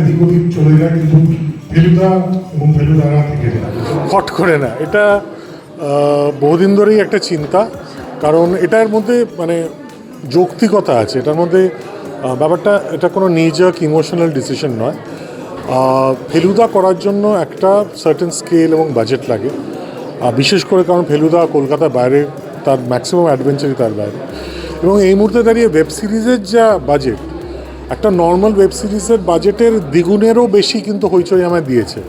এদিক ওদিক চলে যায়, কিন্তু ফেলুদা এবং থেকে যায় হট করে না। এটা বহুদিন ধরেই একটা চিন্তা, কারণ এটার মধ্যে মানে যৌক্তিকতা আছে। এটার মধ্যে ব্যাপারটা, এটা কোনো নিজক ইমোশনাল ডিসিশন নয়। ফেলুদা করার জন্য একটা সার্টেন স্কেল এবং বাজেট লাগে। বিশেষ করে কারণ ফেলুদা কলকাতার বাইরে, তার ম্যাক্সিমাম অ্যাডভেঞ্চারই তার বাইরে। এবং এই মুহূর্তে দাঁড়িয়ে ওয়েব সিরিজের যা বাজেট একটা নর্মাল ওয়েব সিরিজের বাজেটের দ্বিগুণেরও বেশি কিন্তু হইচই আমায় দিয়েছে।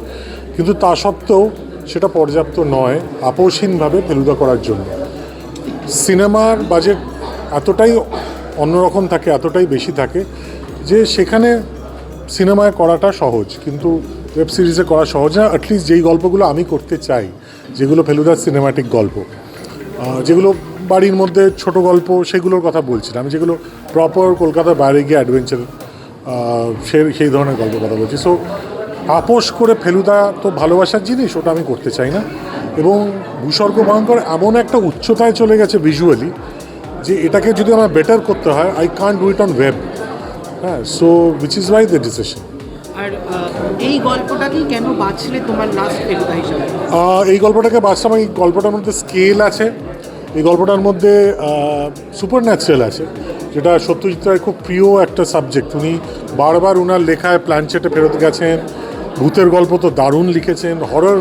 কিন্তু তা সত্ত্বেও সেটা পর্যাপ্ত নয়, আপোষহীনভাবে ফেলুদা করার জন্য। সিনেমার বাজেট এতটাই অন্যরকম থাকে, এতটাই বেশি থাকে যে সেখানে সিনেমায় করাটা সহজ। কিন্তু ওয়েব সিরিজে করা সহজ না অ্যাটলিস্ট যেই গল্পগুলো আমি করতে চাই, যেগুলো ফেলুদার সিনেমাটিক গল্প যেগুলো বাড়ির মধ্যে ছোট গল্প সেগুলোর কথা বলছি আমি যেগুলো প্রপার কলকাতার বাইরে গিয়ে অ্যাডভেঞ্চার সে সেই ধরনের গল্পের কথা বলছি। সো আপোষ করে ফেলুদা তো ভালোবাসার জিনিস ওটা আমি করতে চাই না। এবং ভূস্বর্গ ভয়ঙ্কর এমন একটা উচ্চতায় চলে গেছে ভিজুয়ালি যে এটাকে যদি আমার বেটার করতে হয় I can't do it on web হ্যাঁ so which is why the decision আর এই গল্পটাকেই কেন বাছলে তোমার লাস্ট ফেলুদা হিসাবে? এই গল্পটাকে বাঁচলাম এই গল্পটার মধ্যে স্কেল আছে। এই গল্পটার মধ্যে সুপার ন্যাচারাল আছে, যেটা সত্যজিৎ রায় খুব প্রিয় একটা সাবজেক্ট উনি বারবার ওনার লেখায় প্ল্যানচেটে ফেরত গেছেন, ভূতের গল্প তো দারুণ লিখেছেন হরর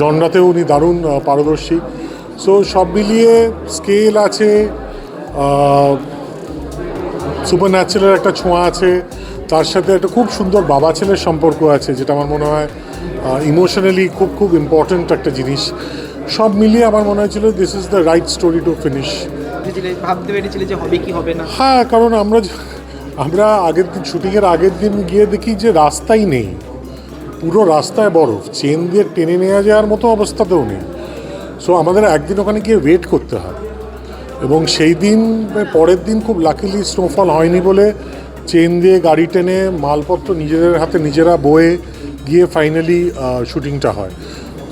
জনরাতেও উনি দারুণ পারদর্শী। সো সব মিলিয়ে স্কেল আছে সুপার ন্যাচারাল একটা ছোঁয়া আছে, তার সাথে একটা খুব সুন্দর বাবা ছেলের সম্পর্ক আছে, যেটা আমার মনে হয় ইমোশনালি খুব খুব ইম্পর্ট্যান্ট একটা জিনিস। সব মিলিয়ে আমার মনে হয়েছিল this is the right story to finish ভাবতে পেরেছিলে যে হবে কি হবে না। হ্যাঁ কারণ আমরা আমরা আগের দিন শুটিংয়ের আগের দিন গিয়ে দেখি যে রাস্তাই নেই। পুরো রাস্তায় বরফ চেন দিয়ে টেনে নেওয়া যাওয়ার মতো অবস্থাতেও নেই। সো আমাদের একদিন ওখানে গিয়ে ওয়েট করতে হয়। এবং সেই দিন পরের দিন খুব লাকিলি স্নোফল হয়নি বলে চেন দিয়ে গাড়ি টেনে মালপত্র নিজেদের হাতে নিজেরা বয়ে গিয়ে ফাইনালি শুটিংটা হয়।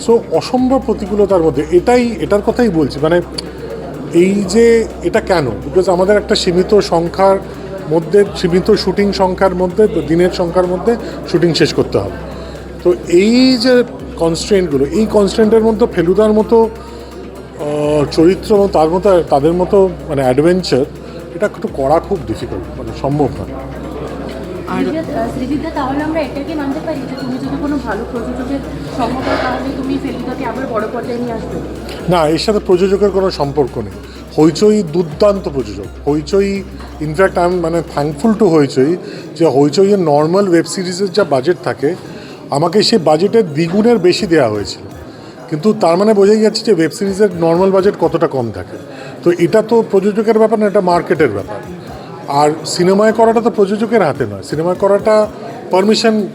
সো অসম্ভব প্রতিকূলতার মধ্যে, এটাই, এটার কথাই বলছি মানে এই যে এটা কেন? বিকজ আমাদের একটা সীমিত সংখ্যার মধ্যে, সীমিত শুটিং সংখ্যার মধ্যে, দিনের সংখ্যার মধ্যে শুটিং শেষ করতে হবে। তো এই যে কনস্ট্রেন্টগুলো এই কনস্ট্রেন্টের মধ্যে ফেলুদার মতো চরিত্র এবং তার মতো, তাদের মতো মানে অ্যাডভেঞ্চার এটা একটু করা খুব ডিফিকাল্ট মানে সম্ভব নয়। আর তাহলে আমরা এটাকে মানতে পারি যে তুমি যদি কোনো ভালো প্রযোজকের তাহলে তুমি ফেলুদাকে আবার বড় পর্যায়ে নিয়ে আসবে। না, এর সাথে প্রযোজকের কোনো সম্পর্ক নেই। হইচই দুর্দান্ত প্রযোজক। হইচই ইনফ্যাক্ট আই মানে থ্যাঙ্কফুল টু হইচই যে হইচইয়ের নর্মাল ওয়েব সিরিজের যা বাজেট থাকে, আমাকে সেই বাজেটের দ্বিগুণের বেশি দেওয়া হয়েছিল। কিন্তু তার মানে বোঝাই যাচ্ছে যে ওয়েব সিরিজের নর্মাল বাজেট কতটা কম থাকে। তো এটা তো প্রযোজকের ব্যাপার না, এটা মার্কেটের ব্যাপার। আর সিনেমায় করাটা তো প্রযোজকের হাতে নয়। সিনেমায় করাটা পারমিশন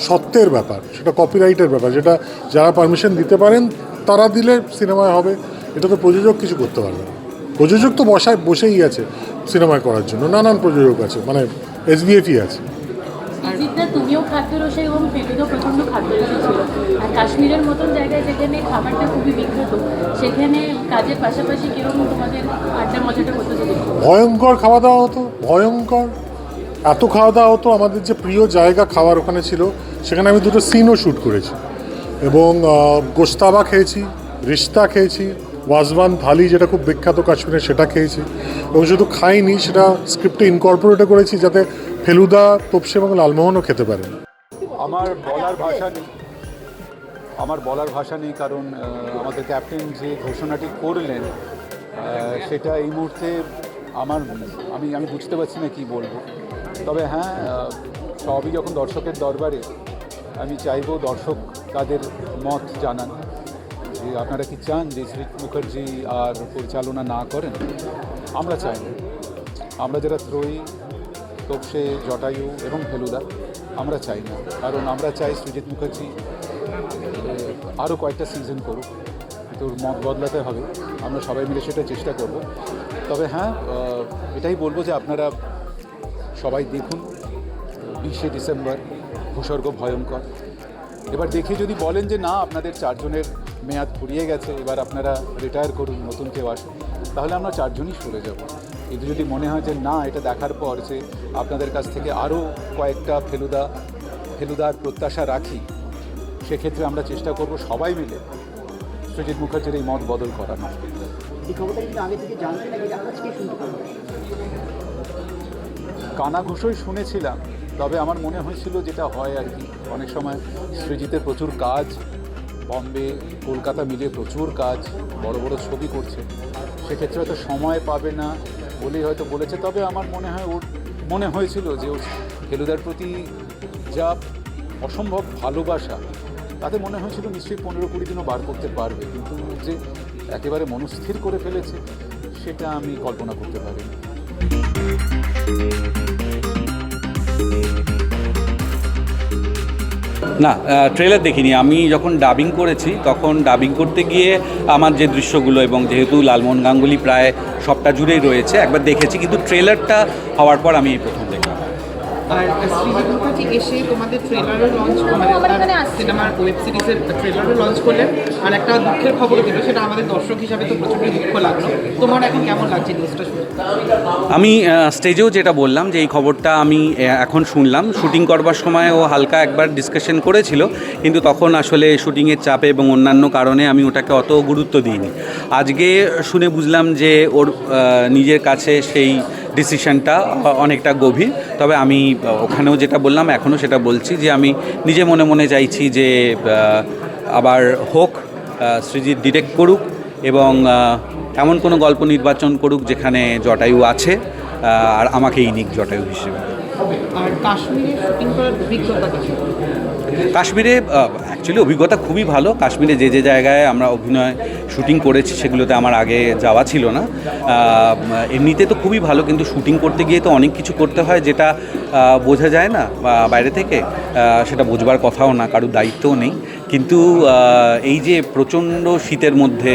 সত্ত্বের ব্যাপার, সেটা কপিরাইটের ব্যাপার, যেটা যারা পারমিশন দিতে পারেন, তারা দিলে সিনেমায় হবে। এটা তো প্রযোজক কিছু করতে পারবে না। প্রযোজক তো বসায়, বসেই আছে সিনেমায় করার জন্য। নানান প্রযোজক আছে মানে এসবিএফই আছে। কাশ্মীরের মতন জায়গায় যেখানে খাবারটা খুবই বিখ্যাত সেখানে কাজের পাশাপাশি কীরকম তোমাদের আড্ডা মজাটা হতো। ভয়ঙ্কর খাওয়া দাওয়া হতো ভয়ঙ্কর। এত খাওয়া দাওয়া হতো আমাদের যে প্রিয় জায়গা খাওয়ার ওখানে ছিল সেখানে আমি দুটো সিনও শ্যুট করেছি। এবং গোস্তাবা খেয়েছি রিস্তা খেয়েছি ওয়াজওয়ান থালি যেটা খুব বিখ্যাত কাশ্মীরে সেটা খেয়েছি। এবং শুধু খাইনি সেটা স্ক্রিপ্টে ইনকর্পোরেটও করেছি যাতে ফেলুদা তোপসে এবং লালমোহনও খেতে পারে। আমার বলার ভাষা নেই। আমার বলার ভাষা নেই, কারণ আমাদের ক্যাপ্টেন যে ঘোষণাটি করলেন সেটা এই মুহূর্তে আমার, আমি আমি বুঝতে পারছি না কি বলব। তবে হ্যাঁ সবই যখন দর্শকের দরবারে, আমি চাইব দর্শক তাদের মত জানান। যে আপনারা কি চান যে শ্রী মুখার্জি আর পরিচালনা না করেন? আমরা চাই। না আমরা যারা ত্রয়ী, তোপসে, জটায়ু এবং ফেলুদা, আমরা চাই না। কারণ আমরা চাই সৃজিৎ মুখার্জি আরও কয়েকটা সিজন করুক। তোর মত বদলাতে হবে। আমরা সবাই মিলে সেটা চেষ্টা করব। তবে হ্যাঁ এটাই বলব যে আপনারা সবাই দেখুন, বিশে ডিসেম্বর, ভূস্বর্গ ভয়ঙ্কর। এবার দেখে যদি বলেন যে না, আপনাদের চারজনের মেয়াদ ফুরিয়ে গেছে, এবার আপনারা রিটায়ার করুন, নতুন কেউ আসুন তাহলে আমরা চারজনই সরে যাব। কিন্তু যদি মনে হয় যে না, এটা দেখার পর যে আপনাদের কাছ থেকে আরও কয়েকটা ফেলুদা, ফেলুদার প্রত্যাশা রাখি সেক্ষেত্রে আমরা চেষ্টা করব সবাই মিলে সৃজিৎ মুখার্জির এই মত বদল করানো পারব কানাঘুষোই শুনেছিলাম তবে আমার মনে হয়েছিল যেটা হয় আর কি। অনেক সময় সৃজিতের প্রচুর কাজ বম্বে কলকাতা মিলে প্রচুর কাজ বড় বড় ছবি করছে। সেক্ষেত্রে হয়তো সময় পাবে না বলেই হয়তো বলেছে তবে আমার মনে হয় ওর মনে হয়েছিল যে ওর ফেলুদার প্রতি যা অসম্ভব ভালোবাসা তাতে মনে হয়েছিল নিশ্চয়ই পনেরো কুড়ি দিনও বার করতে পারবে। কিন্তু যে একেবারে মনস্থির করে ফেলেছে, সেটা আমি কল্পনা করতে পারিনি। না ট্রেলার দেখিনি। আমি যখন ডাবিং করেছি, তখন ডাবিং করতে গিয়ে আমার যে দৃশ্যগুলো এবং যেহেতু লালমোহন গাঙ্গুলি প্রায় সবটা জুড়েই রয়েছে, একবার দেখেছি, কিন্তু ট্রেলারটা হওয়ার পর আমি এই প্রথম দেখলাম। আর এসে তোমাদের ট্রেলারও লঞ্চ মানে। সিনেমার ওয়েব সিরিজের ট্রেলারও লঞ্চ করলেন আর একটা দুঃখের খবরও দিল সেটা আমাদের দর্শক হিসাবে তো প্রচণ্ড দুঃখ লাগল। তোমার এখন কেমন লাগছে নিউজটা শুনে? আমি স্টেজেও যেটা বললাম যে এই খবরটা আমি এখন শুনলাম। শুটিং করবার সময় ও হালকা একবার ডিসকাশন করেছিল কিন্তু তখন আসলে শুটিংয়ের চাপে এবং অন্যান্য কারণে আমি ওটাকে অত গুরুত্ব দিইনি। আজকে শুনে বুঝলাম যে ওর নিজের কাছে সেই ডিসিশনটা অনেকটা গভীর। তবে আমি ওখানেও যেটা বললাম এখনও সেটা বলছি যে আমি নিজে মনে মনে চাইছি যে আবার হোক সৃজিৎ ডিরেক্ট করুক এবং এমন কোনো গল্প নির্বাচন করুক যেখানে জটায়ু আছে আর আমাকেই নিক জটায়ু হিসেবে। কাশ্মীরে অ্যাকচুয়ালি অভিজ্ঞতা খুবই ভালো। কাশ্মীরে যে যে জায়গায় আমরা অভিনয় শুটিং করেছি সেগুলোতে আমার আগে যাওয়া ছিল না। এমনিতে তো খুবই ভালো, কিন্তু শুটিং করতে গিয়ে তো অনেক কিছু করতে হয় যেটা বোঝা যায় না বাইরে থেকে সেটা বোঝবার কথাও না, কারোর দায়িত্বও নেই। কিন্তু এই যে প্রচণ্ড শীতের মধ্যে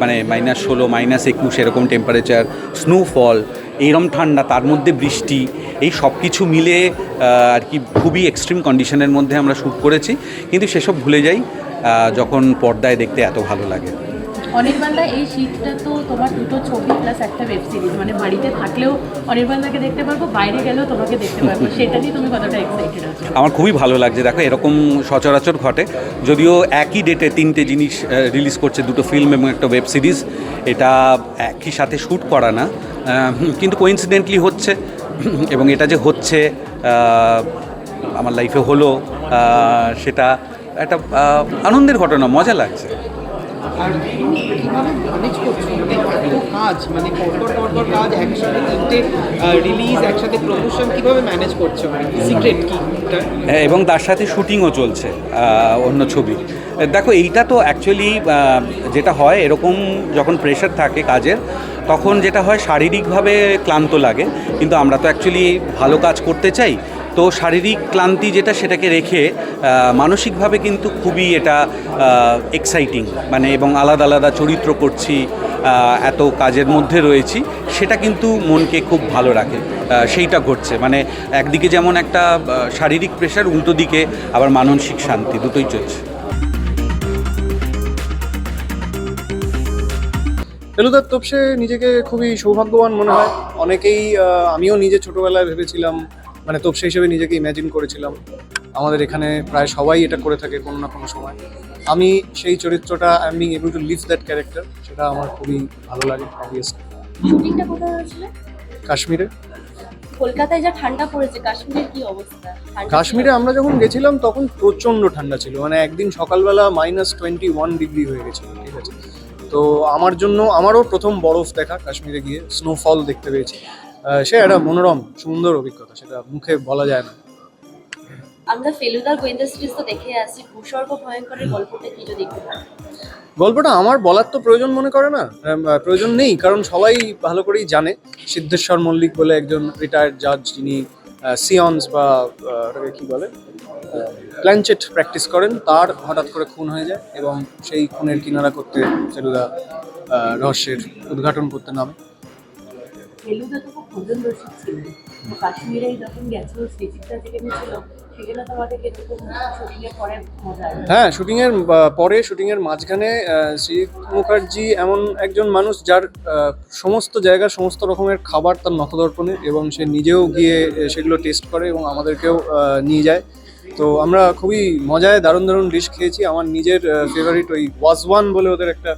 মানে মাইনাস ষোলো মাইনাস একুশ, এরকম টেম্পারেচার স্নোফল এইরম ঠান্ডা, তার মধ্যে বৃষ্টি, এই সব কিছু মিলে আর কি খুবই এক্সট্রিম কন্ডিশনের মধ্যে আমরা শ্যুট করেছি। কিন্তু সেসব ভুলে যাই যখন পর্দায় দেখতে এত ভালো লাগে। অনির্বাণদা, এই শীতটা তো তোমার দুটো ছবি প্লাস একটা ওয়েব সিরিজ মানে বাড়িতে থাকলেও অনির্বাণদাকে দেখতে পারব, বাইরে গেলেও তোমাকে দেখতে পারব, সেটা নিয়ে তুমি কতটা এক্সাইটেড আছো? আমার খুবই ভালো লাগছে, দেখো এরকম সচরাচর ঘটে, যদিও একই ডেটে তিনটে জিনিস রিলিজ করছে দুটো ফিল্ম এবং একটা ওয়েব সিরিজ এটা একই সাথে শ্যুট করা না কিন্তু কোইন্সিডেন্টলি হচ্ছে, এবং এটা যে হচ্ছে আমার লাইফে হলো সেটা একটা আনন্দের ঘটনা, মজা লাগছে। আর তুমি ম্যানেজ করছ? মানে এত কাজ মানে পরপর পরপর কাজ একসাথে তিনটে রিলিজ একসাথে প্রমোশন কীভাবে ম্যানেজ করছ? সিক্রেট কি হ্যাঁ, এবং তার সাথে শুটিংও চলছে অন্য ছবি। দেখো এইটা তো অ্যাকচুয়ালি যেটা হয় এরকম যখন প্রেশার থাকে কাজের তখন যেটা হয় শারীরিকভাবে ক্লান্ত লাগে কিন্তু আমরা তো অ্যাকচুয়ালি ভালো কাজ করতে চাই তো শারীরিক ক্লান্তি যেটা সেটাকে রেখে মানসিকভাবে কিন্তু খুবই এটা এক্সাইটিং মানে এবং আলাদা আলাদা চরিত্র করছি এত কাজের মধ্যে রয়েছি, সেটা কিন্তু মনকে খুব ভালো রাখে সেইটা ঘটছে। মানে একদিকে যেমন একটা শারীরিক প্রেশার উল্টো দিকে আবার মানসিক শান্তি, দুটোই চলছে। ফেলুদার তপসে নিজেকে খুবই সৌভাগ্যবান মনে হয়। অনেকেই আমিও নিজে ছোটবেলায় ভেবেছিলাম মানে তপসে হিসেবে নিজেকে ইমাজিন করেছিলাম। আমাদের এখানে প্রায় সবাই এটা করে থাকে কোনো না কোনো সময়। আমি সেই চরিত্রটা I am being able to live that character সেটা আমার খুবই ভালো লাগে অবভিয়াসলি শুটিংটা কোথায় হয়েছিল? কাশ্মীরে। কলকাতায় যা ঠান্ডা পড়েছে কাশ্মীরের কি অবস্থা? কাশ্মীরে আমরা যখন গেছিলাম তখন প্রচণ্ড ঠান্ডা ছিল। মানে একদিন সকালবেলা মাইনাস টোয়েন্টি ওয়ান ডিগ্রি হয়ে গেছিল ঠিক আছে? তো আমার জন্য আমারও প্রথম বরফ দেখা কাশ্মীরে গিয়ে স্নোফল দেখতে পেয়েছি। সে একটা মনোরম সুন্দর অভিজ্ঞতা সেটা মুখে বলা যায় না। আমরা ফেলুদার গোয়েন্দা সিরিজ তো দেখে আসছি ভূস্বর্গ ভয়ঙ্করের গল্পটা কি যদি গল্পটা আমার বলার তো প্রয়োজন মনে করে না প্রয়োজন নেই কারণ সবাই ভালো করেই জানে। সিদ্ধেশ্বর মল্লিক বলে একজন রিটায়ার্ড জাজ যিনি সিয়ন্স বা ওটাকে কি বলে প্ল্যানচেট প্র্যাকটিস করেন তার হঠাৎ করে খুন হয়ে যায় এবং সেই খুনের কিনারা করতে ফেলুদা রহস্যের উদ্ঘাটন করতে নামে। ফেলুদা তো খুব ভোজন রসিক ছিল। তো কাশ্মীরে যখন গেছিল পরে আসে? হ্যাঁ পরে মাঝখানে শ্রীজিৎ মুখার্জি এমন একজন মানুষ যার সমস্ত জায়গার সমস্ত রকমের খাবার তার নখদর্পণে এবং সে নিজেও গিয়ে সেগুলো টেস্ট করে এবং আমাদেরকেও নিয়ে যায়। তো আমরা খুবই মজায় দারুণ দারুণ ডিশ খেয়েছি। আমার নিজের ফেভারিট ওই ওয়াজওয়ান বলে ওদের একটা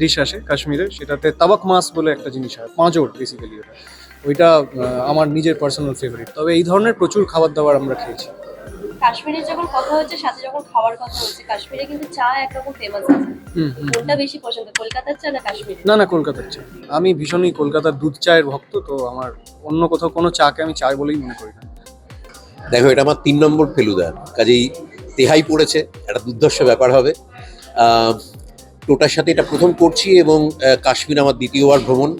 ডিশ আসে কাশ্মীরে, সেটাতে তাবাক মাছ বলে একটা জিনিস হয় পাঁচর বেসিক্যালি ওটা। ওইটা আমার নিজের পার্সোনাল ফেভারিট তবে এই ধরনের প্রচুর খাবার দাবার আমরা খেয়েছি। কাশ্মীরের যখন কথা হচ্ছে সাথে যখন খাওয়ার কথা হচ্ছে কাশ্মীরে কিন্তু চা একরকম ফেমাস আছে। হুম হুম। কোনটা বেশি পছন্দ কলকাতার চা না কাশ্মীর না না কলকাতার চা। আমি ভীষণই কলকাতার দুধ চায়ের ভক্ত তো আমার অন্য কোথাও কোনো চাকে আমি চায় বলেই মনে করি না। দেখো এটা আমার তিন নম্বর ফেলুদা। কাজেই তেহাই পড়েছে একটা দুর্ধর্ষ ব্যাপার হবে। আহ, টোটার সাথে এটা প্রথম করছি এবং কাশ্মীর আমার দ্বিতীয়বার ভ্রমণ।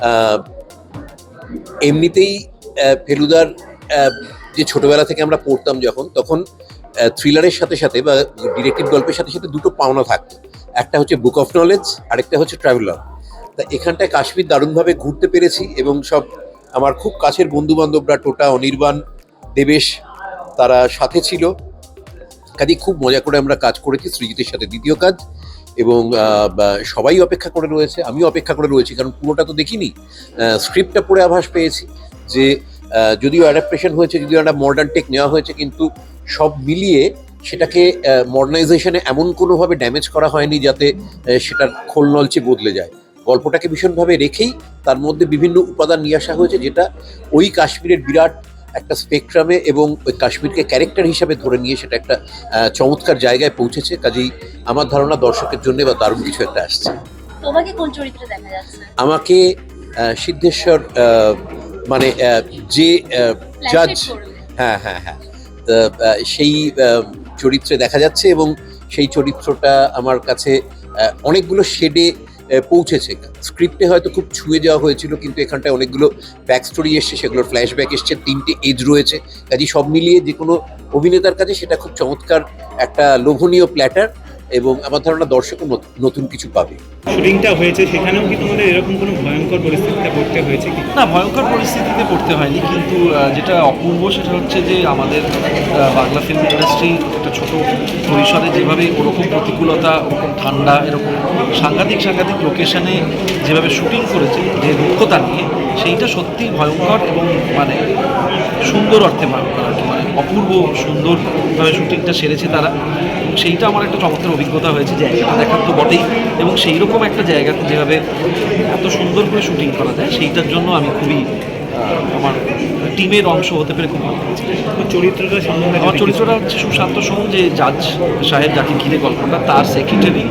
আহ, এমনিতেই ফেলুদার যে ছোটবেলা থেকে আমরা পড়তাম যখন, তখন থ্রিলারের সাথে সাথে বা ডিরেক্টিভ গল্পের সাথে সাথে দুটো পাওনা থাকতো। একটা হচ্ছে বুক অফ নলেজ আরেকটা হচ্ছে ট্রাভেলার তা এখানটায় কাশ্মীর দারুণভাবে ঘুরতে পেরেছি এবং সব আমার খুব কাছের বন্ধু বান্ধবরা টোটা অনির্বাণ, দেবেশ, তারা সাথে ছিল। কাজে খুব মজা করে আমরা কাজ করেছি সৃজিতের সাথে দ্বিতীয় কাজ। এবং সবাই অপেক্ষা করে রয়েছে, আমিও অপেক্ষা করে রয়েছি, কারণ পুরোটা তো দেখিনি। স্ক্রিপ্টটা পড়ে আভাস পেয়েছি যে যদিও অ্যাডাপ্টেশন হয়েছে, যদিও একটা মডার্ন টেক নেওয়া হয়েছে, কিন্তু সব মিলিয়ে সেটাকে মডার্নাইজেশনে এমন কোনোভাবে ড্যামেজ করা হয়নি যাতে সেটার খোল নলচে বদলে যায়। গল্পটাকে ভীষণভাবে রেখেই তার মধ্যে বিভিন্ন উপাদান নিয়ে আসা হয়েছে, যেটা ওই কাশ্মীরের বিরাট একটা স্পেকট্রামে এবং ওই কাশ্মীরকে ক্যারেক্টার হিসাবে ধরে নিয়ে সেটা একটা চমৎকার জায়গায় পৌঁছেছে। কাজেই আমার ধারণা দর্শকের জন্য বা দারুণ কিছু একটা আসছে। তোমাকে কোন চরিত্রে দেখা যাচ্ছে? আমাকে সিদ্ধেশ্বর মানে যে জাজ হ্যাঁ হ্যাঁ হ্যাঁ। সেই চরিত্রে দেখা যাচ্ছে এবং সেই চরিত্রটা আমার কাছে অনেকগুলো শেডে পৌঁছেছে। স্ক্রিপ্টে হয়তো খুব ছুঁয়ে যাওয়া হয়েছিল, কিন্তু এখানটায় অনেকগুলো ব্যাক স্টোরি এসছে, সেগুলোর ফ্ল্যাশব্যাক এসছে, তিনটে এজ রয়েছে। কাজে সব মিলিয়ে যে কোনো অভিনেতার কাছে সেটা খুব চমৎকার একটা লোভনীয় প্ল্যাটার এবং আমার ধারণা দর্শকও নত- নতুন কিছু পাবে। শুটিংটা হয়েছে সেখানেও কি তোমাদের এরকম কোনো ভয়ঙ্কর পরিস্থিতিতে পড়তে হয়েছে কি? না ভয়ঙ্কর পরিস্থিতিতে পড়তে হয়নি কিন্তু যেটা অপূর্ব সেটা হচ্ছে যে আমাদের বাংলা ফিল্ম ইন্ডাস্ট্রি একটা ছোট পরিসরে যেভাবে ওরকম প্রতিকূলতা ওরকম ঠান্ডা এরকম সাংঘাতিক সাংঘাতিক লোকেশনে যেভাবে শুটিং করেছে যে রুক্ষতা নিয়ে সেইটা সত্যি ভয়ঙ্কর এবং মানে সুন্দর অর্থে ভয়ঙ্কর আর কি মানে অপূর্ব সুন্দরভাবে শুটিংটা সেরেছে তারা। এবং সেইটা আমার একটা চমৎকার অভিজ্ঞতা হয়েছে জায়গাটা দেখার তো বটেই। এবং সেই রকম একটা জায়গাতে যেভাবে এত সুন্দর করে শুটিং করা যায় সেইটার জন্য আমি খুবই আমার টিমের অংশ হতে পেরে খুব ভালো লাগছে। চরিত্রটা সম্বন্ধে আমার চরিত্রটা হচ্ছে সুশান্ত সোম যে জাজ সাহেব যাকে ঘিরে গল্পটা তার সেক্রেটারি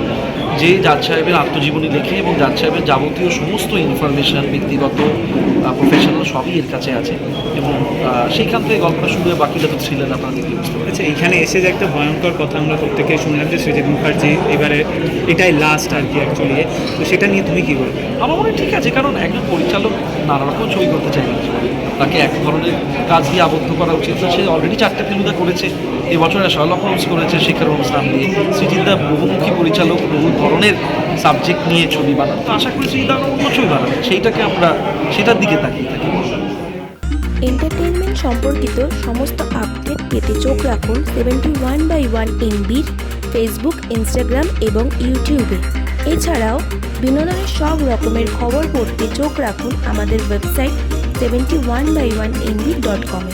যে জাজ সাহেবের আত্মজীবনী লেখে এবং জাজ সাহেবের যাবতীয় সমস্ত ইনফরমেশন ব্যক্তিগত প্রফেশনাল সবই এর কাছে আছে এবং সেইখান থেকে গল্পটা শুরু হয়ে বাকিটা তো থ্রিলার আপনারা দেখলে বুঝতে আচ্ছা এখানে এসে যে একটা ভয়ঙ্কর কথা আমরা প্রত্যেকে শুনলাম যে সৃজিত মুখার্জি এবারে এটাই লাস্ট আর কি অ্যাকচুয়ালি তো সেটা নিয়ে তুমি কী বলবে? আমার মনে ঠিক আছে কারণ একজন পরিচালক নানা রকম ছবি করতে চাই তাকে এক ধরনের কাজ দিয়ে আবদ্ধ করা উচিত না। সে অলরেডি চারটে ফিল্মটা করেছে এবছর শার্লক হোমস করেছে শিক্ষার অনুষ্ঠান দিয়ে। সৃজিতদা বহুমুখী পরিচালক বহু ধরনের সাবজেক্ট নিয়ে ছবি বানান। তো আশা করি আরও অন্য ছবি বানাবে। সেইটাকে আমরা, সেটার দিকে তাকিয়ে থাকি। এন্টারটেনমেন্ট সম্পর্কিত সমস্ত আপডেট পেতে চোখ রাখুন সেভেন্টি ওয়ান বাই ওয়ান এমবির ফেসবুক ইনস্টাগ্রাম এবং ইউটিউবে এছাড়াও বিনোদনের সব রকমের খবর পড়তে চোখ রাখুন আমাদের website seventy one by one MB dot কমে